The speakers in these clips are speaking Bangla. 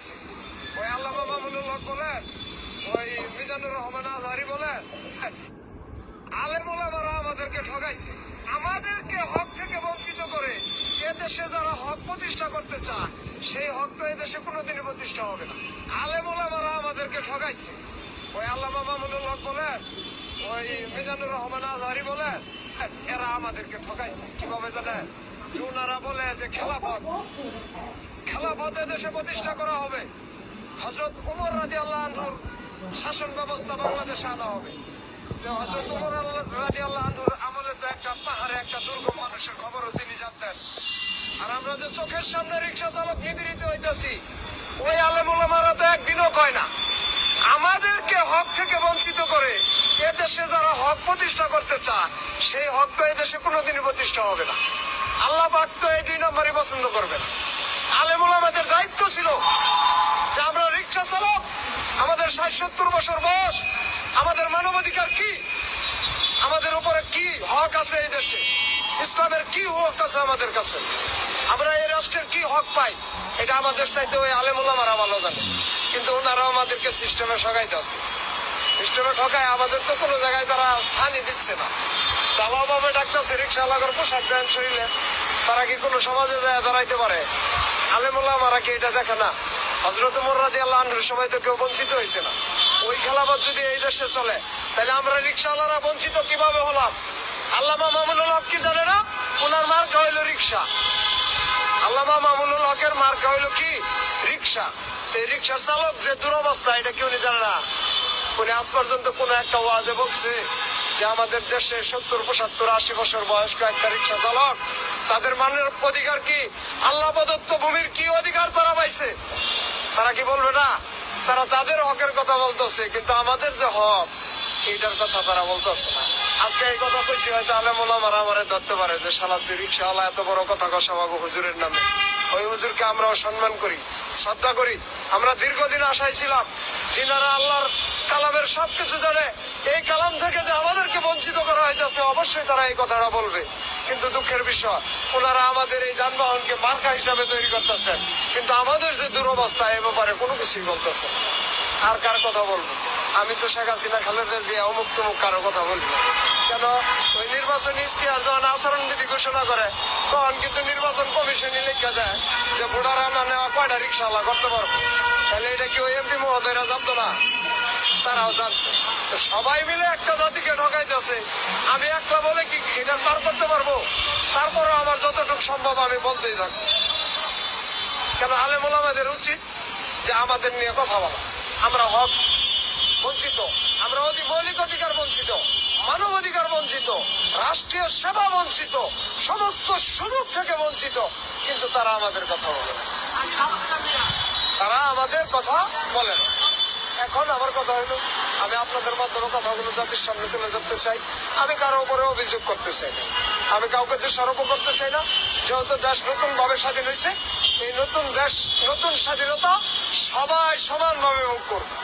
ঠকাইছে ওই আমাদেরকে ঠকাইছে আমাদেরকে হক থেকে বঞ্চিত করে এদেশে যারা হক প্রতিষ্ঠা করতে চায়, সেই হক তো এদেশে কোনোদিনই প্রতিষ্ঠা হবে না। আলেম ওলামারা আমাদেরকে ঠকাইছে ওই আল্লামা মামুনুল হক বলেন ওই মিজানুর রহমান আজহারি বলেন এরা আমাদেরকে ঠকাইছে কীভাবে জানেন? ওনারা বলে যে খেলাফত। খেলাফত দেশে প্রতিষ্ঠা করা হবে। হজরত উমর রাজি আল্লাহ আনহুর শাসন ব্যবস্থা বাংলাদেশে আনা হবে। হজরত উমর রাজি আল্লাহ আনহুর আমলে তো একটা পাহাড়ে একটা দুর্গম মানুষের খবরও তিনি জানতেন। আর আমরা যে চোখের সামনে রিক্সা চালক নিপীড়িত হইতেছি, ওই আলেমুলামারা তো একদিনও কয় না। আমাদেরকে হক থেকে বঞ্চিত করে এদেশে যারা হক প্রতিষ্ঠা করতে চায়, সেই হক তো এদেশে কোনোদিনই প্রতিষ্ঠা হবে না। আল্লাহ পাক তো এই দুই নম্বরই পছন্দ করবে না আলেমুল আমাদের দায়িত্ব ছিল যে আমরা রিক্সা চালক, আমাদের ষাট সত্তর বছর বয়স, আমাদের মানবাধিকার কি? আমাদের উপরে কি হক আছে এই দেশে? ইসলামের কি হক আছে আমাদের কাছে? আমরা এই রাষ্ট্রের কি হক পাই? এটা আমাদের চাইতে ওই আলেমুলামারা ভালো জানে। কিন্তু ওনারা আমাদেরকে সিস্টেমে সগাইতে আছে। সিস্টেমে ঠকায় আমাদের তো কোনো জায়গায় তারা স্থানই দিচ্ছে না। দাবা ভাবে ডাকতেছে রিক্সা লাগার পোশাক দেন শরীরে। তারা কি কোনো সমাজে যায় দাঁড়াইতে পারে? আলেমুল্লাহ মারা কি এটা দেখে না? হজরত মোর্রাদি আল্লাহ আনহুর সময় তো কেউ বঞ্চিত হয়েছে না। ওই খেলাবাদ যদি এই দেশে চলে, তাহলে আমরা রিক্সাওয়ালারা বঞ্চিত কীভাবে হলাম? আল্লামা মামুনুল হক কি জানে না? ওনার মার্কা হইল রিক্সা আল্লামা মামুনুল হকের মার্কা হইল কি? রিক্সা এই রিক্সার চালক যে দুরবস্থা, এটা কি উনি জানে না? উনি আজ পর্যন্ত কোন একটা ওয়াজে বলছে যে আমাদের দেশে সত্তর, পঁচাত্তর, আশি বছর বয়স্ক একটা রিক্সা চালক তাদের মানের অধিকার কি? আল্লাহ প্রদত্ত ভূমির কি অধিকার তারা পাইছে? তারা কি বলবে না? তারা তাদের হকের কথা বলতেছে, কিন্তু আমাদের যে হক এটার কথা তারা বলতেছে না। আজকে এই কথা কইছি, হয়তো আলেম ওলামারা আমারে ধরতে পারে যে সালা তুই রিক্সাওয়ালা এত বড় কথা কষাবাবু হুজুরের নামে। ওই হুজুরকে আমরাও সম্মান করি, শ্রদ্ধা করি। আমরা দীর্ঘদিন আশায় ছিলাম, যিনারা আল্লাহর কালামের সবকিছু জানে। এই কালাম থেকে যে আমাদেরকে বঞ্চিত করা হইতেছে, অবশ্যই তারা এই কথাটা বলবে। কিন্তু দুঃখের বিষয়, ওনারা আমাদের এই যানবাহনকে মার্কা হিসাবে তৈরি করতেছেন। কিন্তু আমাদের যে দুরবস্থা এ ব্যাপারে কোনো কিছুই বলতেছে আর কার কথা বলব? আমি তো শেখ হাসিনা, খালেদা জিয়া অমুক তমুক কারও কথা বলি না। কেন? ওই নির্বাচনী ইস্তিহার যখন আচরণ বিধি ঘোষণা করে, তখন কিন্তু নির্বাচন কমিশনই লিখে দেয় যে ভোটার না নেওয়া কয়টা রিক্সাওয়ালা করতে পারব। তাহলে এটা কি ওই এমপি মহোদয়রা জানতো না? তারাও জানতো। সবাই মিলে একটা জাতিকে ঠকাইতেছে। আমি একলা বলে কি এটা পার করতে পারব? তারপরও আমার যতটুকু সম্ভব আমি বলতেই থাকব। কেন আলেমুল আমাদের উচিত যে আমাদের নিয়ে কথা বলা। আমরা হক, বঞ্চিত। আমরা অতি মৌলিক অধিকার বঞ্চিত, মানব অধিকার বঞ্চিত, রাষ্ট্রীয় সেবা বঞ্চিত, সমস্ত সুযোগ থেকে বঞ্চিত। কিন্তু তারা আমাদের কথা বলে তারা আমাদের কথা বলে না। এখন আমার কথা হইল, আমি আপনাদের মাধ্যমে কথাগুলো জাতির সামনে তুলে ধরতে চাই। আমি কারও উপরে অভিযোগ করতে চাই না। আমি কাউকে দোষারোপ করতে চাই না। যেহেতু দেশ নতুন ভাবে স্বাধীন হয়েছে, এই নতুন দেশ, নতুন স্বাধীনতা সবাই সমানভাবে ভোগ করবে।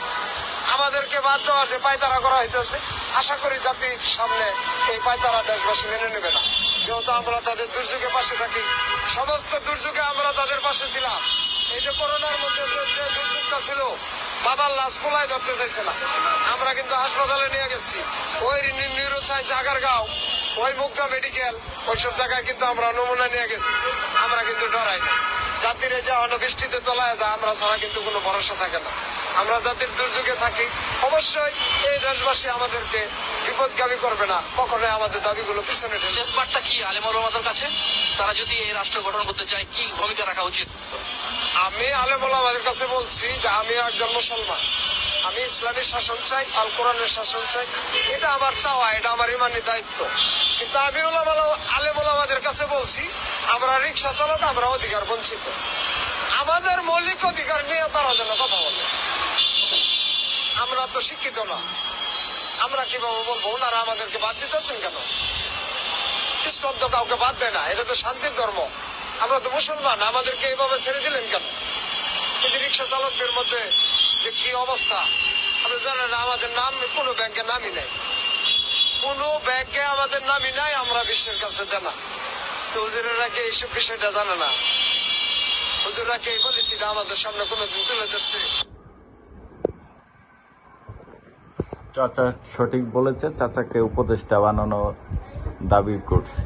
আমাদেরকে বাদ দেওয়া যে পায়তারা করা হইতেছে, আশা করি জাতির সামনে এই পায়তারা দেশবাসী মেনে নেবে না। যেহেতু আমরা তাদের দুর্যোগের পাশে থাকি, সমস্ত দুর্যোগে আমরা তাদের পাশে ছিলাম। এই যে করোনার মধ্যে যে দুর্যোগটা ছিল, বাবার লাশ পোলায় ধরতে চাইছে না। আমরা কিন্তু হাসপাতালে নিয়ে গেছি। ওই নিউরো সায়েন্স আগারগাঁও ওই মুগ্ধা মেডিকেল, ওইসব জায়গায় কিন্তু আমরা নমুনা নিয়ে গেছি। আমরা কিন্তু ডরাই না জাতির যে অনবৃষ্টিতে তোলায় যা, আমরা ছাড়া কিন্তু কোনো ভরসা থাকে না। আমরা জাতির দুর্যোগে থাকি অবশ্যই এই দেশবাসী আমাদেরকে বিপদগামী করবে না। কখনোই আমাদের দাবিগুলো পিছনে শেষ বার্তা কি আলেমর কাছে? তারা যদি এই রাষ্ট্র গঠন করতে চায় কি ভূমিকা রাখা উচিত? আমি আলেমুল আমাদের কাছে বলছি যে আমি একজন মুসলমান। আমি ইসলামী শাসন চাই আল কোরআনের শাসন চাই। এটা আমার চাওয়া এটা আমার ইমানি দায়িত্ব। কিন্তু আমি আলেমুল আমাদের কাছে বলছি আমরা রিক্সা চালক আমরা অধিকার বঞ্চিত। আমাদের মৌলিক অধিকার নিয়ে তারা যেন কথা বলে। আমরা তো শিক্ষিত না। আমরা কীভাবে বলব? ওনারা আমাদেরকে বাদ দিতেছেন কেন? ইসলাম কাউকে বাদ দেয় না, এটা তো শান্তির ধর্ম। আমরা তো মুসলমান, আমাদেরকে এইভাবে ছেড়ে দিলেন কেন? কিন্তু রিক্সা চালকদের মধ্যে যে কি অবস্থা, আপনি জানেন আমাদের নাম, কোনো ব্যাংকে নামই নেই। কোনো ব্যাংকে আমাদের নামই নাই, আমরা বিশ্বের কাছে জানা তো হুজুরেরা কি এইসব বিষয়টা জানে না? হুজুররা কে এই পলিসিটা আমাদের সামনে কোনোদিন তুলে ধরছে? চাচা সঠিক বলেছে চাচাকে উপদেষ্টা বানানো দাবি করছে।